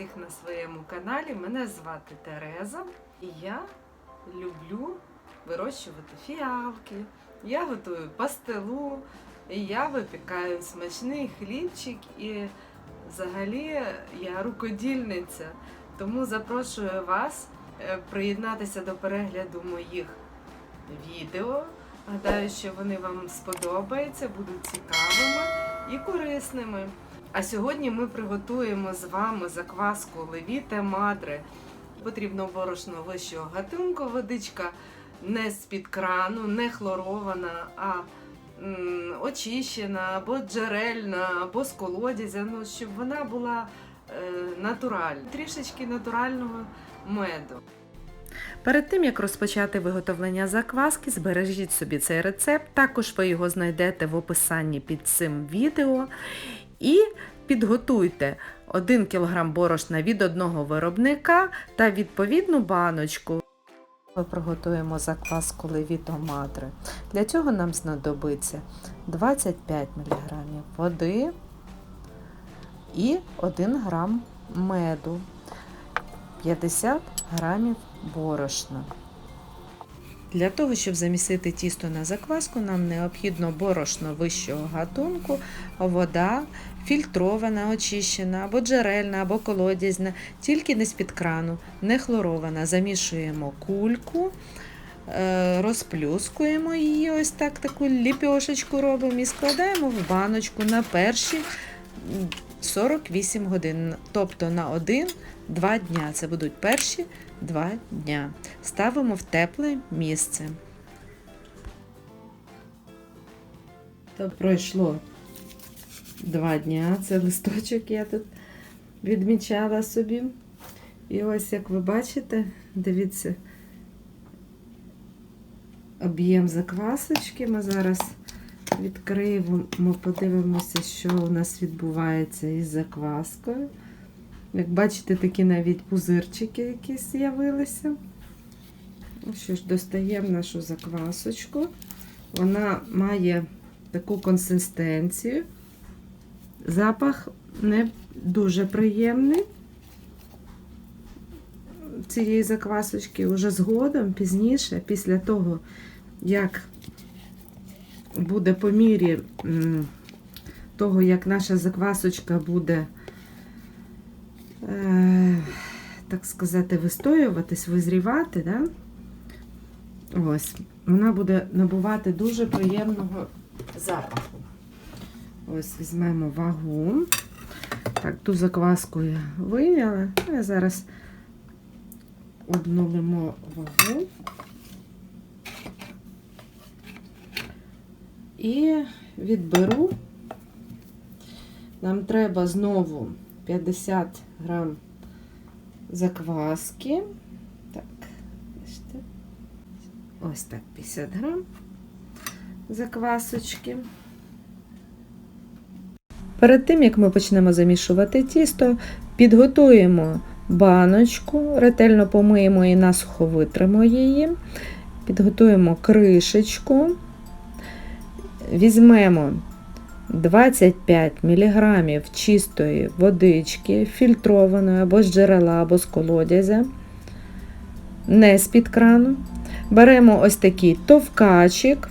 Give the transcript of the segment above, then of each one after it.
всіх на своєму каналі. Мене звати Тереза і я люблю вирощувати фіалки. Я готую пастилу, я випікаю смачний хлібчик і взагалі я рукодільниця. Тому запрошую вас е, приєднатися до перегляду моїх відео. Гадаю, що вони вам сподобаються, будуть цікавими і корисними. А сьогодні ми приготуємо з вами закваску левіте мадре. Потрібно борошно вищого гатунку, водичка не з-під крану, не хлорована, а м, очищена, або джерельна, або з колодязя, ну, щоб вона була е, натуральна. Трішечки натурального меду. Перед тим як розпочати виготовлення закваски, збережіть собі цей рецепт. Також ви його знайдете в описанні під цим відео. І підготуйте 1 кг борошна від одного виробника та відповідну баночку. Ми приготуємо закваску левіто мадре. Для цього нам знадобиться 25 мг води і 1 г меду, 50 г борошна. Для того, щоб замісити тісто на закваску, нам необхідно борошно вищого гатунку, вода, фільтрована, очищена, або джерельна, або колодязна, тільки не з-під крану, не хлорована. Замішуємо кульку, е, розплюскуємо її, ось так таку ліпьошечку робимо і складаємо в баночку на перші 48 годин, тобто на 1-2 дня. Це будуть перші 2 дня. Ставимо в тепле місце. То пройшло 2 дня. Це листочок я тут відмічала собі. І ось, як ви бачите, дивіться, об'єм заквасочки. Ми зараз відкриємо, подивимося, що у нас відбувається із закваскою. Як бачите, такі навіть пузирчики якісь з'явилися. Ну що ж, достаємо нашу заквасочку. Вона має таку консистенцію. Запах не дуже приємний цієї заквасочки. Уже згодом, пізніше, після того, як буде по мірі того, як наша заквасочка буде так сказати, вистоюватись, визрівати, да? ось, вона буде набувати дуже приємного запаху. Ось візьмемо вагу. Так, ту закваску я вийняла. Я зараз обнулимо вагу. І відберу. Нам треба знову 50 грам закваски. Так. Ось так, 50 грам заквасочки. Перед тим, як ми почнемо замішувати тісто, підготуємо баночку, ретельно помиємо і насухо витримо її, підготуємо кришечку, візьмемо 25 мг чистої водички, фільтрованої або з джерела, або з колодязя, не з-під крану. Беремо ось такий товкачик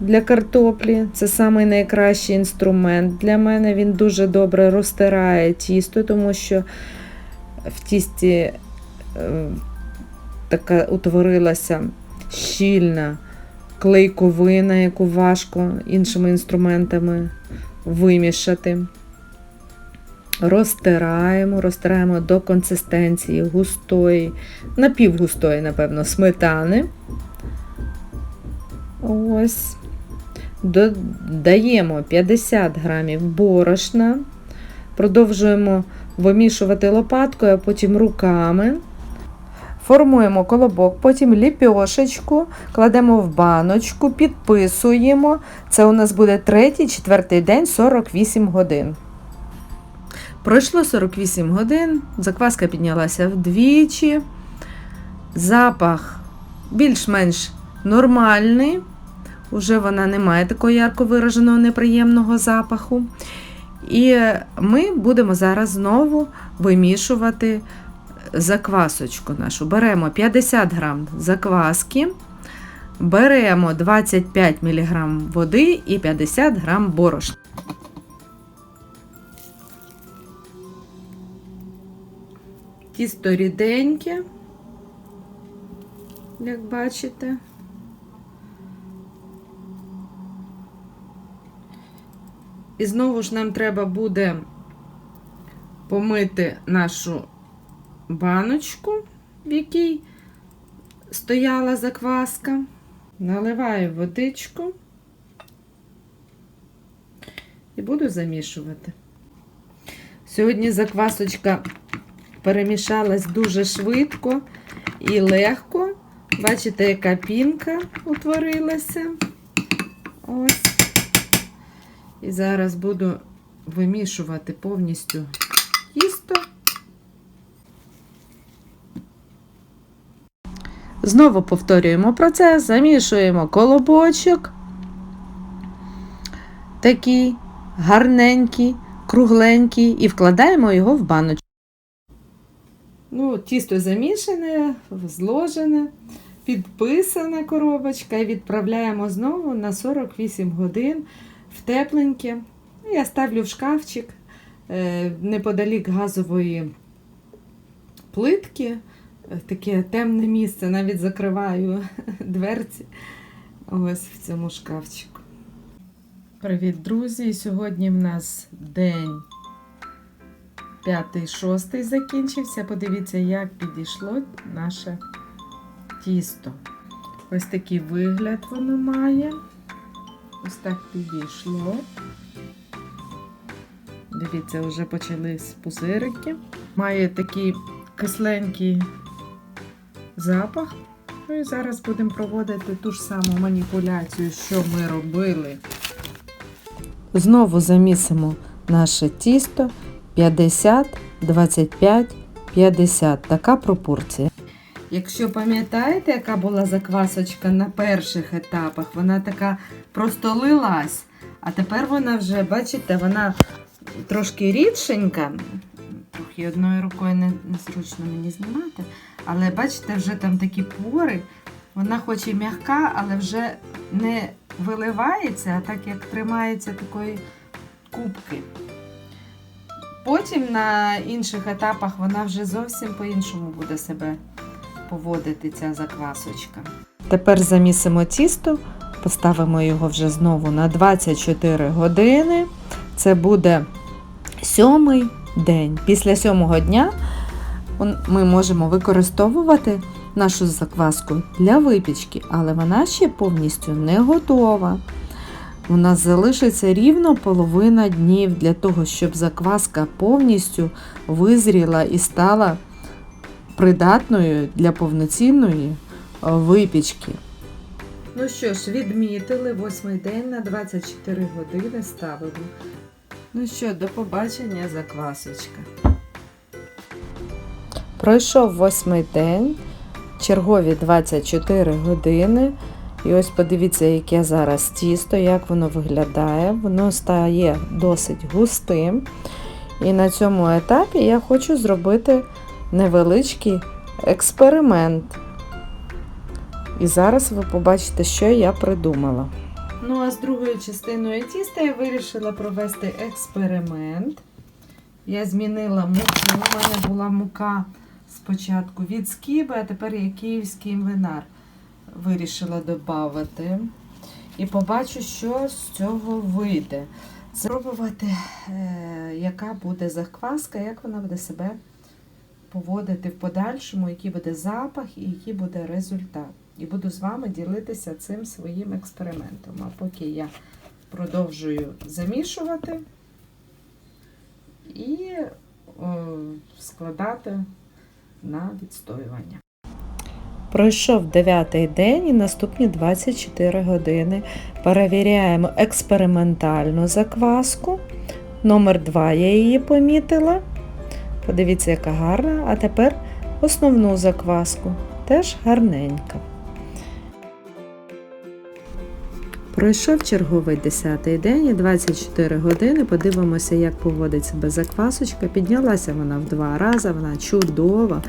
для картоплі. Це самий найкращий інструмент для мене. Він дуже добре розтирає тісто, тому що в тісті е, така утворилася щільна клейковина, яку важко іншими інструментами вимішати. Розтираємо, розтираємо до консистенції густої, напівгустої, напевно, сметани. Ось. Додаємо 50 грамів борошна, продовжуємо вимішувати лопаткою, а потім руками. Формуємо колобок, потім ліпьошечку, кладемо в баночку, підписуємо. Це у нас буде третій, четвертий день 48 годин. Пройшло 48 годин, закваска піднялася вдвічі. Запах більш-менш нормальний. Уже вона не має такого ярко вираженого неприємного запаху. І ми будемо зараз знову вимішувати заквасочку нашу. Беремо 50 грам закваски, беремо 25 мг води і 50 грам борошна. Тісто ріденьке, як бачите. І знову ж нам треба буде помити нашу баночку, в якій стояла закваска. Наливаю водичку і буду замішувати. Сьогодні заквасочка перемішалась дуже швидко і легко. Бачите, яка пінка утворилася. Ось. І зараз буду вимішувати повністю тісто. Знову повторюємо процес, замішуємо колобочок, такий гарненький, кругленький, і вкладаємо його в баночку. Ну, тісто замішане, зложене, підписана коробочка і відправляємо знову на 48 годин в тепленьке. Я ставлю в шкафчик е, неподалік газової плитки. Таке темне місце, навіть закриваю дверці ось в цьому шкафчику. Привіт, друзі! Сьогодні в нас день п'ятий, шостий закінчився. Подивіться, як підійшло наше тісто. Ось такий вигляд воно має. Ось так підійшло. Дивіться, вже почались пузирики. Має такий кисленький запах. Ну і зараз будемо проводити ту ж саму маніпуляцію, що ми робили. Знову замісимо наше тісто 50, 25, 50. Така пропорція. Якщо пам'ятаєте, яка була заквасочка на перших етапах, вона така просто лилась. А тепер вона вже, бачите, вона трошки рідшенька. Трохи одною рукою не, незручно мені знімати. Але бачите, вже там такі пори. Вона хоч і м'яка, але вже не виливається, а так як тримається такої кубки. Потім на інших етапах вона вже зовсім по-іншому буде себе поводити, ця заквасочка. Тепер замісимо тісто, поставимо його вже знову на 24 години. Це буде сьомий день. Після сьомого дня ми можемо використовувати нашу закваску для випічки, але вона ще повністю не готова. У нас залишиться рівно половина днів для того, щоб закваска повністю визріла і стала придатною для повноцінної випічки. Ну що ж, відмітили восьмий день на 24 години ставимо. Ну що, до побачення, заквасочка. Пройшов восьмий день, чергові 24 години. І ось подивіться, яке зараз тісто, як воно виглядає. Воно стає досить густим. І на цьому етапі я хочу зробити невеличкий експеримент. І зараз ви побачите, що я придумала. Ну, а з другою частиною тіста я вирішила провести експеримент. Я змінила муку. У мене була мука спочатку від скіби, а тепер є київський інвенар. Вирішила додати. І побачу, що з цього вийде. Спробувати, е, яка буде закваска, як вона буде себе поводити в подальшому, який буде запах і який буде результат. І буду з вами ділитися цим своїм експериментом. А поки я продовжую замішувати і складати на відстоювання. Пройшов 9 день і наступні 24 години. Перевіряємо експериментальну закваску. Номер 2 я її помітила. Подивіться, яка гарна. А тепер основну закваску. Теж гарненька. Пройшов черговий 10-й день і 24 години. Подивимося, як поводить себе заквасочка. Піднялася вона в два рази, вона чудова,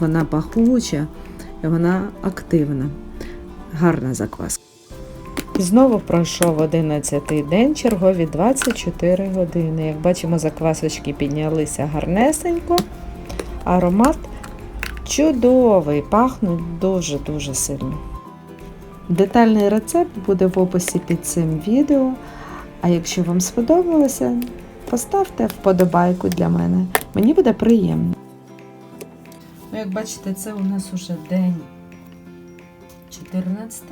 вона пахуча, вона активна. Гарна закваска. Знову пройшов 11-й день, чергові 24 години. Як бачимо, заквасочки піднялися гарнесенько. Аромат чудовий, пахнуть дуже-дуже сильно. Детальний рецепт буде в описі під цим відео. А якщо вам сподобалося, поставте вподобайку для мене. Мені буде приємно. Ну, як бачите, це у нас уже день 14.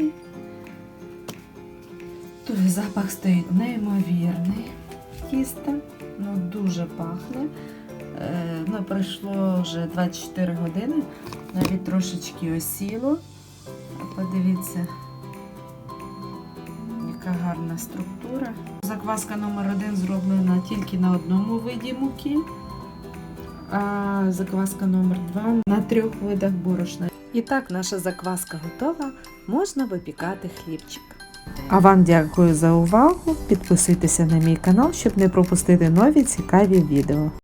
Тут запах стоїть неймовірний тіста, ну дуже пахне. Е, ну, пройшло вже 24 години, навіть трошечки осіло. Подивіться, яка гарна структура. Закваска номер один зроблена тільки на одному виді муки, а закваска номер два на трьох видах борошна. І так, наша закваска готова, можна випікати хлібчик. А вам дякую за увагу. Підписуйтеся на мій канал, щоб не пропустити нові цікаві відео.